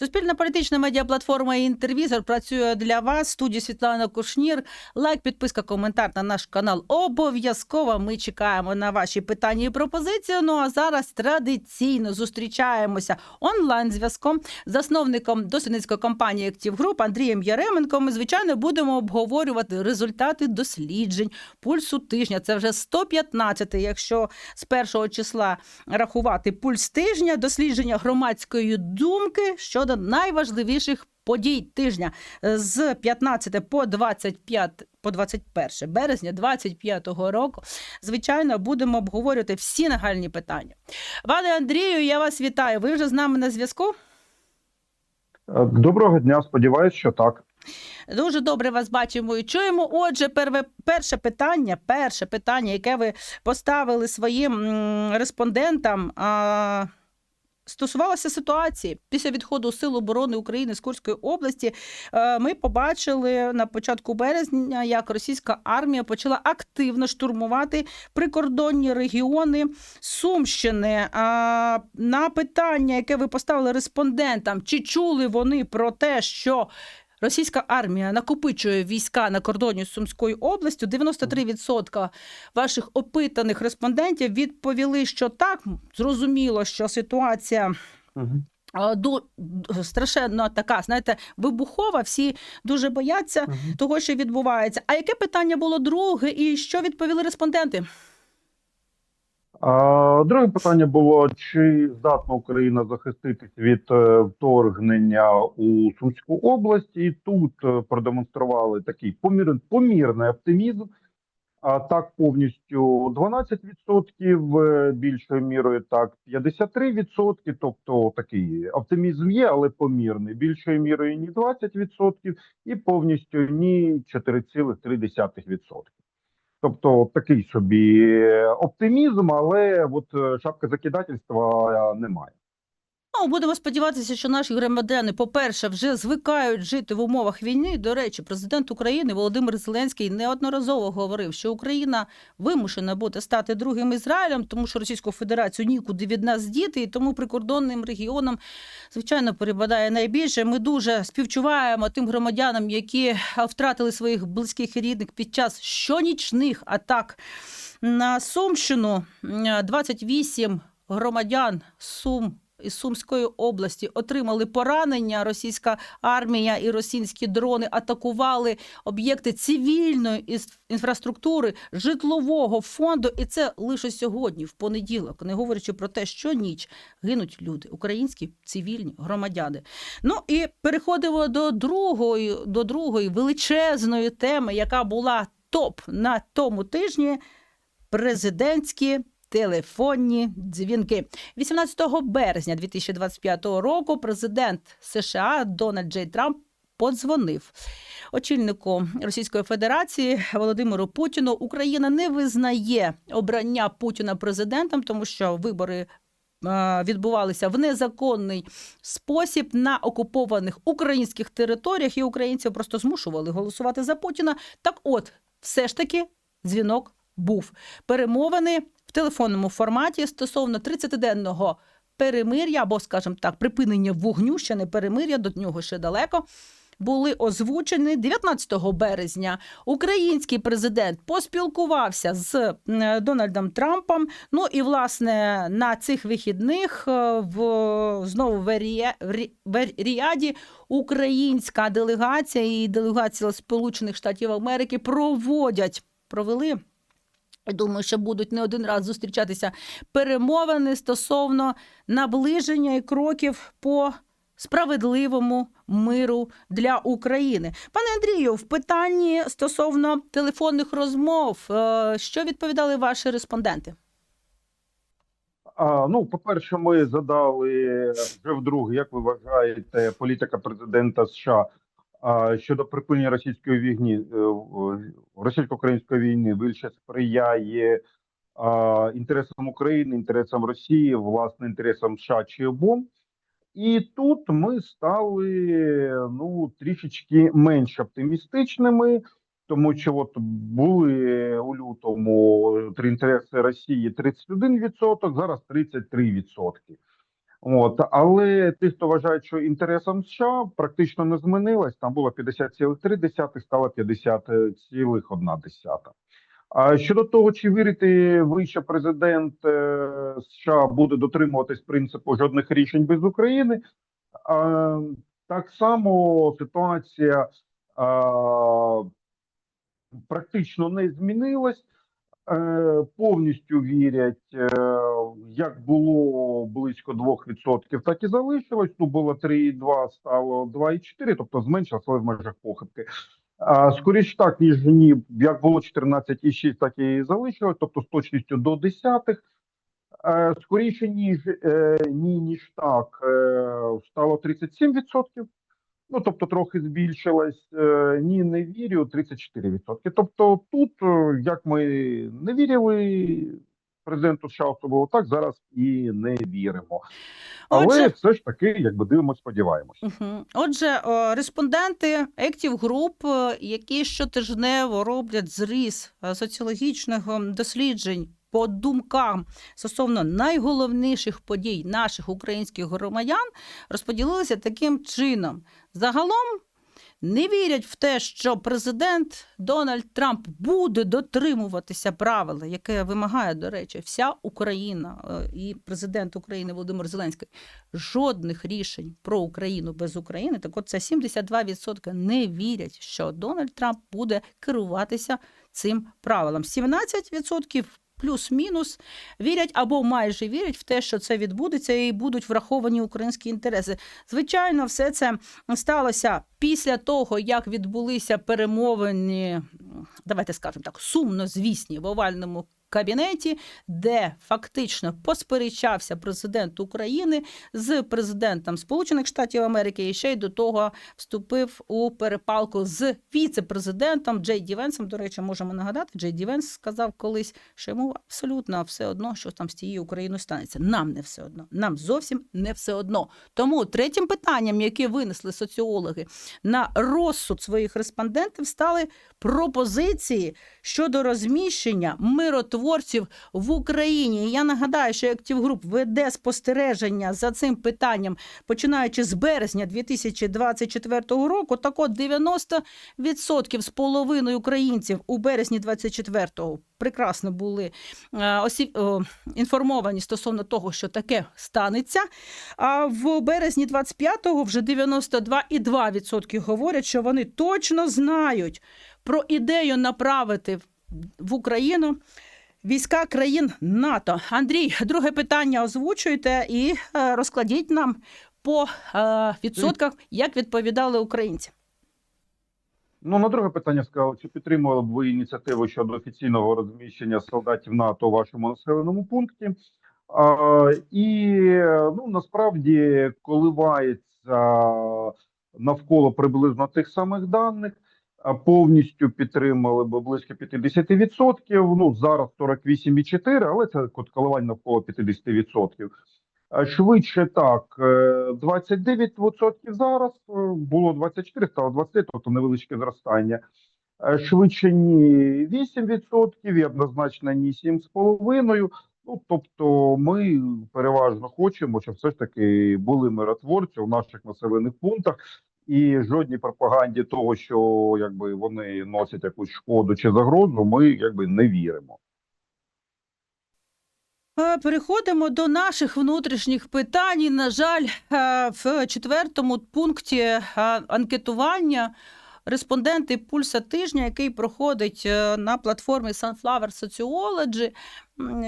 Суспільна політична медіаплатформа «Інтервізор» працює для вас. В Студії Світлана Кушнір. Лайк, підписка, коментар на наш канал. Обов'язково ми чекаємо на ваші питання і пропозиції. Ну а зараз традиційно зустрічаємося онлайн зв'язком з засновником дослідницької компанії Актив Груп Андрієм Яременком. Ми звичайно будемо обговорювати результати досліджень пульсу тижня. Це вже 115-й, якщо з першого числа рахувати пульс тижня, дослідження громадської думки щодо найважливіших подій тижня з 15 по 25 по 21 березня 25 року. Звичайно, будемо обговорювати всі нагальні питання. Пане Андрію, я вас вітаю. Ви вже з нами на зв'язку? Е, Доброго дня, сподіваюсь, що так. Дуже добре вас бачимо і чуємо. Отже, перве, перше питання, перше питання, яке ви поставили своїм респондентам, а, стосувалося ситуації після відходу Сил оборони України з Курської області. е, Ми побачили на початку березня, як російська армія почала активно штурмувати прикордонні регіони Сумщини. А, На питання, яке ви поставили респондентам, чи чули вони про те, що Російська армія накопичує війська на кордоні з Сумською областю. 93% ваших опитаних респондентів відповіли, що так зрозуміло, що ситуація. ду- Страшенно така, знаєте, вибухова. Всі дуже бояться того, що відбувається. А яке питання було друге, і що відповіли респонденти? Друге питання було: чи здатна Україна захиститись від е, вторгнення у Сумську область? І тут е, продемонстрували такий помір, помірний оптимізм. А так повністю 12%, е, більшою мірою так 53%, тобто такий оптимізм є, але помірний. Більшою мірою ні 20% і повністю ні 4,3%. Тобто такий собі оптимізм, але от е, шапка закидательства е, немає. Ну, будемо сподіватися, що наші громадяни, по-перше, вже звикають жити в умовах війни. До речі, президент України Володимир Зеленський неодноразово говорив, що Україна вимушена буде стати другим Ізраїлем, тому що Російську Федерацію нікуди від нас діти, і тому прикордонним регіонам, звичайно, перепадає найбільше. Ми дуже співчуваємо тим громадянам, які втратили своїх близьких і рідних під час щонічних атак на Сумщину. М, 28 громадян Сум із Сумської області отримали поранення. Російська армія і російські дрони атакували об'єкти цивільної інфраструктури, житлового фонду. І це лише сьогодні, в понеділок, не говорячи про те, що ніч гинуть люди, українські цивільні громадяни. Ну і переходимо до другої, до другої величезної теми, яка була топ на тому тижні. Президентські телефонні дзвінки. 18 березня 2025 року президент США Дональд Джей Трамп подзвонив очільнику Російської Федерації Володимиру Путіну. Україна не визнає обрання Путіна президентом, тому що вибори. е, Відбувалися в незаконний спосіб на окупованих українських територіях, і українців просто змушували голосувати за Путіна. Так, от, все ж таки, дзвінок був перемовини в телефонному форматі стосовно 30-денного перемир'я, або, скажімо так, припинення вогню, ще не перемир'я, до нього ще далеко. Були озвучені 19 березня. Український президент поспілкувався з е, Дональдом Трампом. Ну і власне на цих вихідних е, в знову в Ріаді українська делегація і делегація Сполучених Штатів Америки проводять провели. Думаю, що будуть не один раз зустрічатися перемовини стосовно наближення і кроків по справедливому миру для України. Пане Андрію, в питанні стосовно телефонних розмов, е, що відповідали ваші респонденти? А, ну, по-перше, ми задали вже вдруге, як ви вважаєте, політика президента США щодо припинення російської війни, е, російсько-української війни більше сприяє інтересам України, інтересам Росії, власне, інтересам США чи обом. І тут ми стали ну трішечки менш оптимістичними, тому що от були у лютому три інтереси Росії 31%, зараз 33%. От, але ті, хто вважають, що інтересам США практично не змінилось, там було 50,3, стало 50,1. А щодо того, чи вірити ви, що президент е, США буде дотримуватись принципу жодних рішень без України, так само ситуація практично не змінилась. Е, повністю вірять, е, як було близько 2%, так і залишилось. Ну було 3,2, стало 2,4, тобто зменшилось, але в межах похибки. А, скоріше так, ніж ні, як було 14,6, так і залишилось, тобто з точністю до десятих. Е, скоріше, ніж ні, ніж так, стало 37%. Ну, тобто трохи збільшилась. Е, ні, не вірю, 34%. Тобто, тут, е, як ми не вірили президенту США особливо так, зараз і не віримо. Але Отже- все ж таки, якби дивимося, сподіваємось. Угу. Отже, респонденти Active Group, е, які щотижнево роблять зріз е, соціологічних досліджень по думкам стосовно найголовніших подій наших українських громадян, розподілилися таким чином. Загалом не вірять в те, що президент Дональд Трамп буде дотримуватися правил, яке вимагає, до речі, вся Україна е, і президент України Володимир Зеленський. Жодних рішень про Україну без України. Так от це 72% не вірять, що Дональд Трамп буде керуватися цим правилом. 17% плюс-мінус вірять або майже вірять в те, що це відбудеться, і будуть враховані українські інтереси. Звичайно, все це сталося після того, як відбулися перемовини, давайте скажемо так, сумно звісні в овальному. Кабінеті, де фактично посперечався президент України з президентом Сполучених Штатів Америки, і ще й до того вступив у перепалку з віце-президентом Джей Ді Венсом. До речі, можемо нагадати, Джей Ді Венс сказав колись, що йому абсолютно все одно, що там з тією Україною станеться. Нам не все одно, нам зовсім не все одно. Тому третім питанням, яке винесли соціологи на розсуд своїх респондентів, стали пропозиції щодо розміщення миротворців в Україні. І я нагадаю, що Active Group веде спостереження за цим питанням, починаючи з березня 2024 року. Так от 90% з половиною українців у березні 24-го прекрасно були е, осі... інформовані стосовно того, що таке станеться. А в березні 25-го вже 92,2% говорять, що вони точно знають про ідею направити в Україну війська країн НАТО. Андрій, друге питання озвучуйте і е, розкладіть нам по е, відсотках, як відповідали українці. Ну, на друге питання сказав, чи підтримували б ви ініціативу щодо офіційного розміщення солдатів НАТО у вашому населеному пункті? А, і ну насправді коливається навколо приблизно тих самих даних. Повністю підтримали б близько 50%. Ну зараз 48,4%, але це коливання навколо 50%. Швидше так, е, 29% зараз е, було 24, стало 23, тобто невеличке зростання. Е, Швидше ні 8% і однозначно ні 7,5%. Ну тобто, ми переважно хочемо, щоб все ж таки були миротворці у наших населених пунктах, і жодній пропаганді того, що якби вони носять якусь шкоду чи загрозу, ми якби не віримо. Е, Переходимо до наших внутрішніх питань. На жаль, е, в четвертому пункті е, анкетування респонденти пульса тижня, який проходить на платформі Sunflower Sociology,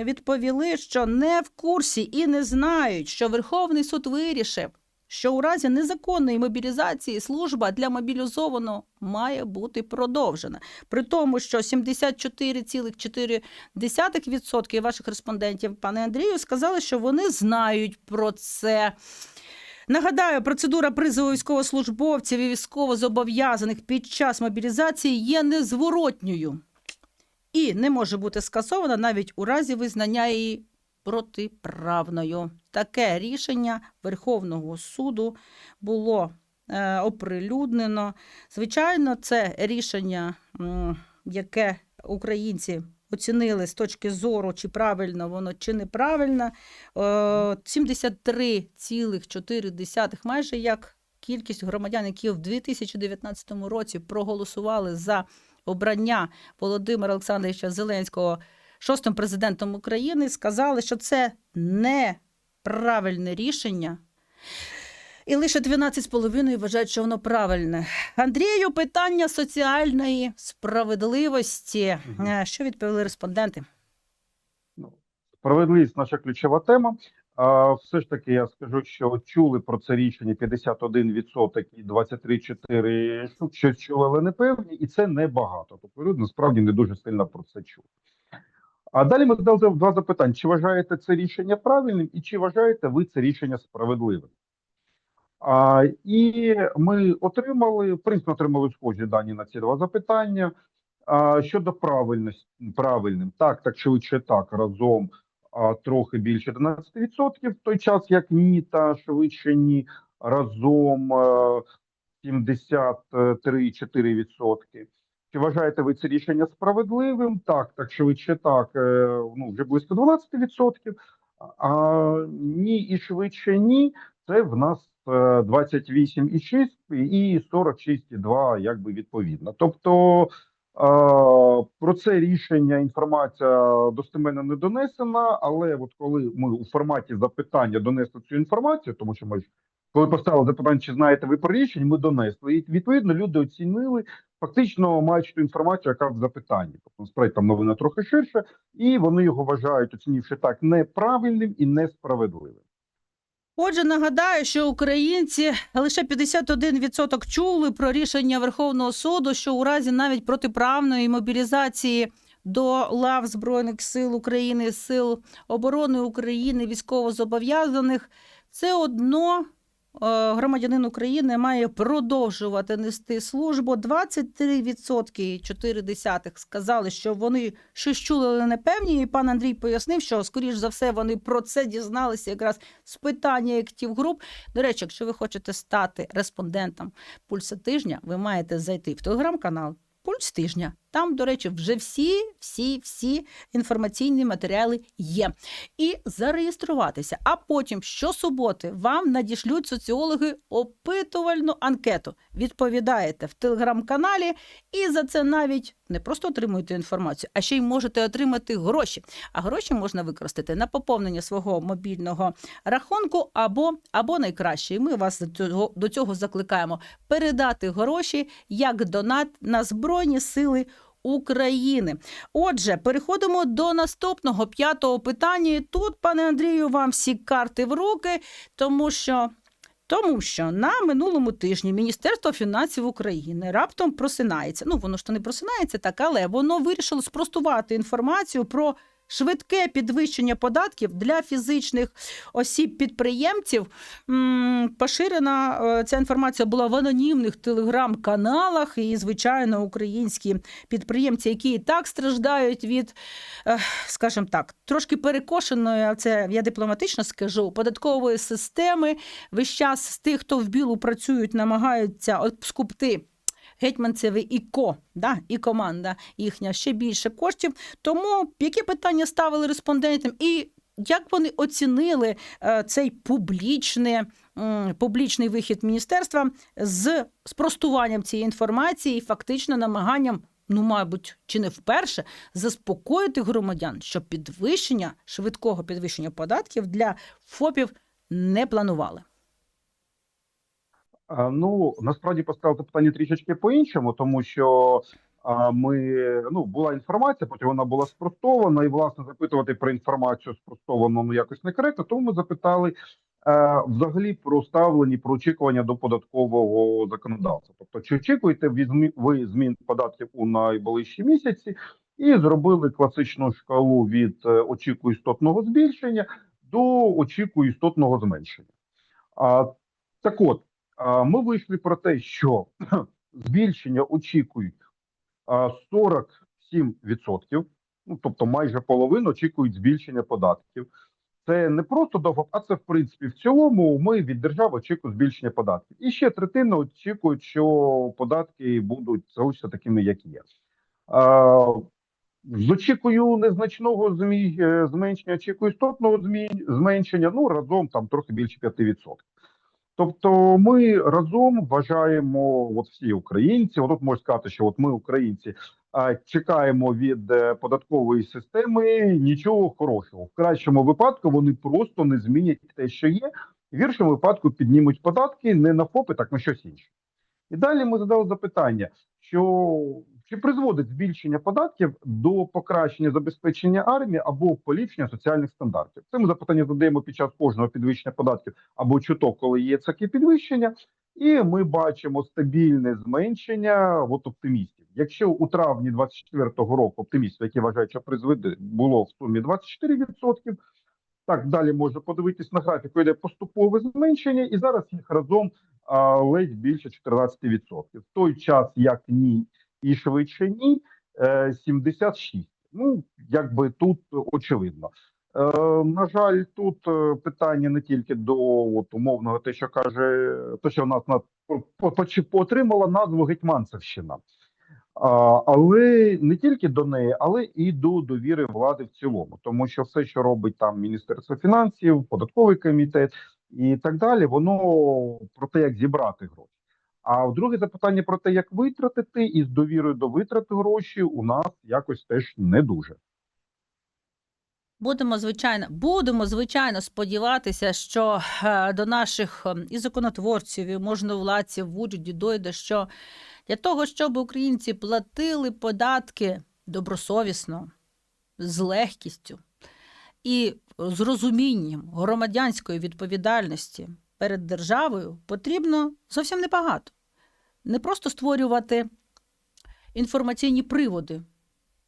відповіли, що не в курсі і не знають, що Верховний суд вирішив. Що у разі незаконної мобілізації служба для мобілізованого має бути продовжена, при тому, що 74,4% ваших респондентів, пане Андрію, сказали, що вони знають про це. Нагадаю, процедура призову військовослужбовців і військовозобов'язаних під час мобілізації є незворотньою і не може бути скасована навіть у разі визнання її протиправною. Таке рішення Верховного суду було е, оприлюднено. Звичайно, це рішення, яке українці оцінили з точки зору, чи правильно воно, чи неправильно. Е, 73,4, майже як кількість громадян, які в 2019 році проголосували за обрання Володимира Олександровича Зеленського шостим президентом України, сказали, що це неправильне рішення. І лише 12,5 вважають, що воно правильне. Андрію, питання соціальної справедливості. Е, Що відповіли респонденти? Ну, Справедливість наша ключова тема. А, все ж таки, я скажу, що чули про це рішення 51% і 23,4% щось чули, але не певні, і це небагато. Тобто люди насправді не дуже сильно про це чули. А далі ми задали два запитання: чи вважаєте це рішення правильним, і чи вважаєте ви це рішення справедливим? А, і ми отримали, в принципі, отримали схожі дані на ці два запитання. А, щодо правильності, правильним, так, так швидше так, разом а, трохи більше 11%, в той час як ні та швидше ні, разом е, 73,4%. Чи вважаєте ви це рішення справедливим? Так, так швидше так, е, ну вже близько 12%, а ні і швидше ні, це в нас е, 28,6 і 46,2 якби відповідно. Тобто е, про це рішення інформація достеменно не донесена, але от коли ми у форматі запитання донесли цю інформацію, тому що ми ж коли поставили запитання, чи знаєте ви про рішення, ми донесли. І відповідно люди оцінили, фактично маючи ту інформацію, яка в запитанні. Тобто насправді там новина трохи ширша, і вони його вважають, оцінивши так, неправильним і несправедливим. Отже, нагадаю, що українці лише 51% чули про рішення Верховного суду, що у разі навіть протиправної мобілізації до лав Збройних сил України, сил оборони України, військовозобов'язаних, все одно громадянин України має продовжувати нести службу. 23,4 сказали, що вони щось чули, але не певні. І пан Андрій пояснив, що скоріш за все вони про це дізналися якраз з питання актив груп. До речі, якщо ви хочете стати респондентом пульса тижня, ви маєте зайти в телеграм-канал Пульс тижня. Там, до речі, вже всі, всі, всі інформаційні матеріали є. І зареєструватися. А потім щосуботи вам надішлють соціологи опитувальну анкету. Відповідаєте в телеграм-каналі, і за це навіть не просто отримуєте інформацію, а ще й можете отримати гроші. А гроші можна використати на поповнення свого мобільного рахунку або, або найкраще. І ми вас до цього, до цього закликаємо передати гроші як донат на Збройні Сили України. Отже, переходимо до наступного п'ятого питання. Тут, пане Андрію, вам всі карти в руки, тому що. Тому що на минулому тижні Міністерство фінансів України раптом просинається. Ну, воно ж то не просинається так, але воно вирішило спростувати інформацію про швидке підвищення податків для фізичних осіб-підприємців. Поширена е, ця інформація була в анонімних телеграм-каналах, і, звичайно, українські підприємці, які і так страждають від, е, скажімо так, трошки перекошеної, а це я дипломатично скажу, податкової системи. Весь час з тих, хто в білу працюють, намагаються от скупти. Гетьманцеве і ко, да, і команда їхня ще більше коштів. Тому які питання ставили респондентам, і як вони оцінили е, цей публічне, м, публічний вихід міністерства з спростуванням цієї інформації і фактично намаганням, ну, мабуть, чи не вперше, заспокоїти громадян, що підвищення швидкого підвищення податків для ФОПів не планували. Ну насправді поставити питання трішечки по-іншому, тому що ми ну була інформація, потім вона була спростована, і власне запитувати про інформацію спростовану ну якось некоректно. Тому ми запитали е, взагалі про ставлені про очікування до податкового законодавства. Тобто, чи очікуєте ви змін податків у найближчі місяці, і зробили класичну шкалу від е, очікую істотного збільшення до очікую істотного зменшення. А так от. Ми вийшли про те, що збільшення очікують 47%, ну тобто майже половину очікують збільшення податків. Це не просто довго, а це в принципі в цілому. Ми від держави очікуємо збільшення податків. І ще третина очікують, що податки будуть залишитися такими, як є. З очікую незначного змі... е, зменшення, очікую істотного змі... зменшення, ну разом там трохи більше 5%. Тобто ми разом вважаємо, от всі українці, от можна сказати, що от ми, українці, а, чекаємо від е, податкової системи нічого хорошого. В кращому випадку вони просто не змінять те, що є. В гіршому випадку піднімуть податки не на ФОПи, так на щось інше. І далі ми задали запитання, що чи призводить збільшення податків до покращення забезпечення армії або поліпшення соціальних стандартів? Це ми запитання задаємо під час кожного підвищення податків або чуток, коли є таке підвищення, і ми бачимо стабільне зменшення от оптимістів. Якщо у травні 24-го року оптимістів, які вважають, що призведе, було в сумі 24%, так далі можна подивитись на графіку, йде поступове зменшення, і зараз їх разом а, ледь більше 14%. В той час, як ні, і швидше ні, е, 76. Ну, якби тут очевидно. Е, на жаль, тут е, питання не тільки до от, умовного, те, що каже, те, що в нас на отримала назву Гетьманцевщина. Але не тільки до неї, але і до довіри влади в цілому, тому що все, що робить там Міністерство фінансів, податковий комітет і так далі, воно про те, як зібрати гроші. А друге запитання про те, як витратити, і з довірою до витрати гроші у нас якось теж не дуже. Будемо звичайно, будемо звичайно сподіватися, що е, до наших е, і законотворців, і можновладців в уряді дойде, що для того, щоб українці платили податки добросовісно, з легкістю і з розумінням громадянської відповідальності перед державою, потрібно зовсім небагато. Не просто створювати інформаційні приводи,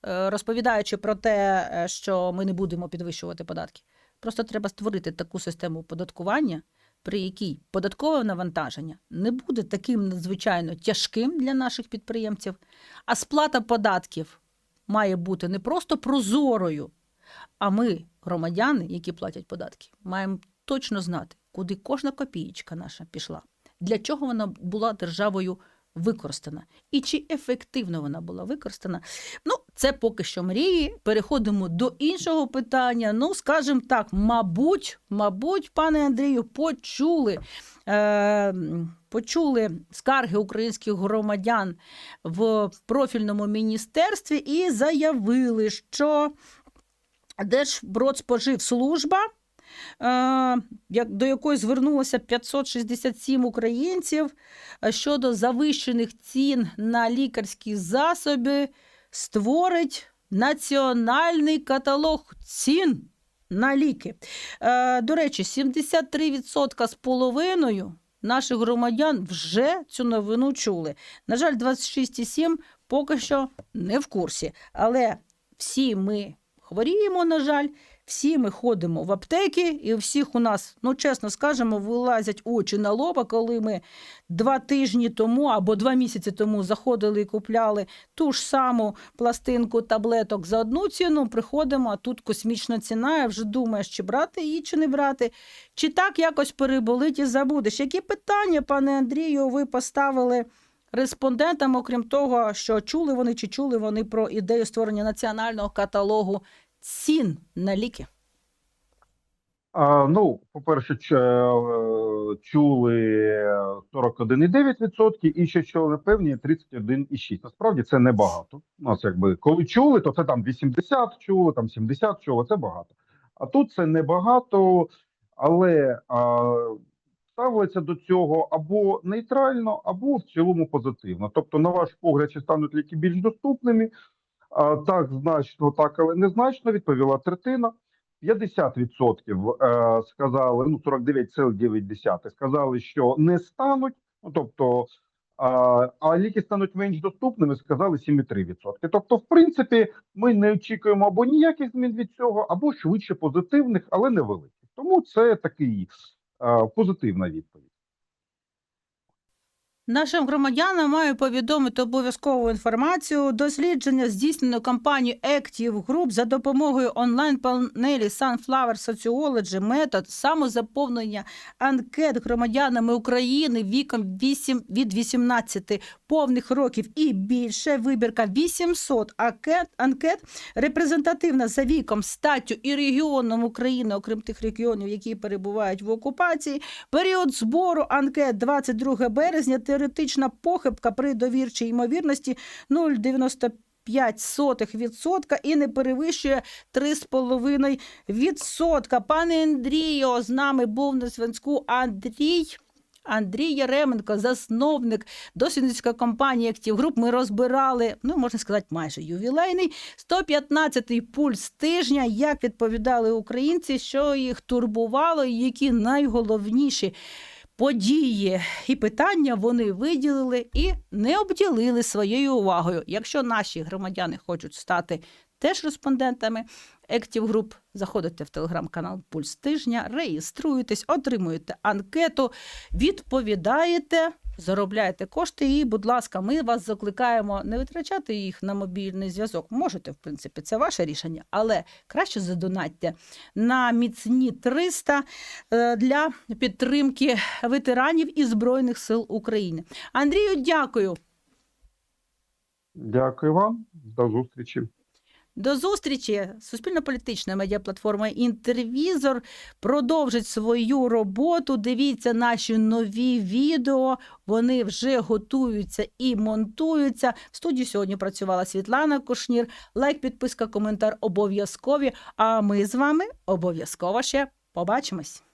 е, розповідаючи про те, е, що ми не будемо підвищувати податки. Просто треба створити таку систему оподаткування, при якій податкове навантаження не буде таким надзвичайно тяжким для наших підприємців, а сплата податків має бути не просто прозорою, а ми, громадяни, які платять податки, маємо точно знати, куди кожна копієчка наша пішла, для чого вона була державою використана і чи ефективно вона була використана. Ну, це поки що мрії. Переходимо до іншого питання. Ну, скажімо так, мабуть, мабуть, пане Андрію, почули. Е, Почули скарги українських громадян в профільному міністерстві і заявили, що Держпродспоживслужба, до якої звернулося 567 українців е, щодо завищених цін на лікарські засоби, створить національний каталог цін на ліки. Е, До речі, 73% з половиною наших громадян вже цю новину чули. На жаль, 26,7 поки що не в курсі. Але всі ми хворіємо, на жаль, всі ми ходимо в аптеки, і у всіх у нас, ну чесно скажемо, вилазять очі на лоба, коли ми два тижні тому або два місяці тому заходили і купляли ту ж саму пластинку таблеток за одну ціну, приходимо, а тут космічна ціна, і вже думаєш, чи брати її, чи не брати. Чи так якось переболить і забудеш? Які питання, пане Андрію, ви поставили респондентам, окрім того, що чули вони чи чули вони про ідею створення національного каталогу цін на ліки? А, ну, по-перше, ч- е, чули 41,9% і ще чули певні 31,6%. Насправді це небагато. У нас якби коли чули, то це там 80 чули, там 70 чули, це багато. А тут це небагато, але а, ставиться до цього або нейтрально, або в цілому позитивно. Тобто, на ваш погляд, чи стануть ліки більш доступними? Так, значно, так, але незначно, відповіла третина. 50% е, сказали, ну 49,9% сказали, що не стануть. Ну тобто, а, а ліки стануть менш доступними, сказали 7,3%. Тобто, в принципі, ми не очікуємо або ніяких змін від цього, або швидше позитивних, але невеликих. Тому це такий е, позитивна відповідь. Нашим громадянам маю повідомити обов'язкову інформацію. Дослідження здійснено компанією Active Group за допомогою онлайн-панелі Sunflower Sociology метод самозаповнення анкет громадянами України віком 8 від 18 повних років і більше. Вибірка 800 анкет, анкет репрезентативна за віком, статтю і регіоном України, окрім тих регіонів, які перебувають в окупації. Період збору анкет 22 березня. Теоретична похибка при довірчій ймовірності 0,95% і не перевищує 3,5%. Пане Андрію, з нами був на зв'язку Андрій. Андрій Яременко, засновник дослідницької компанії Active Group. Ми розбирали, ну можна сказати, майже ювілейний 115-й пульс тижня. Як відповідали українці, що їх турбувало, і які найголовніші події і питання вони виділили і не обділили своєю увагою. Якщо наші громадяни хочуть стати теж респондентами Active Group, заходите в телеграм-канал Пульс тижня, реєструєтесь, отримуєте анкету, відповідаєте. Заробляєте кошти, і, будь ласка, ми вас закликаємо не витрачати їх на мобільний зв'язок. Можете, в принципі, це ваше рішення, але краще задонатьте на міцні 300 е, для підтримки ветеранів і Збройних сил України. Андрію, дякую. Дякую вам. До зустрічі. До зустрічі. Суспільно-політична медіаплатформа Інтервізор продовжить свою роботу. Дивіться наші нові відео. Вони вже готуються і монтуються. В студії сьогодні працювала Світлана Кушнір. Лайк, підписка, коментар обов'язкові. А ми з вами обов'язково ще побачимось.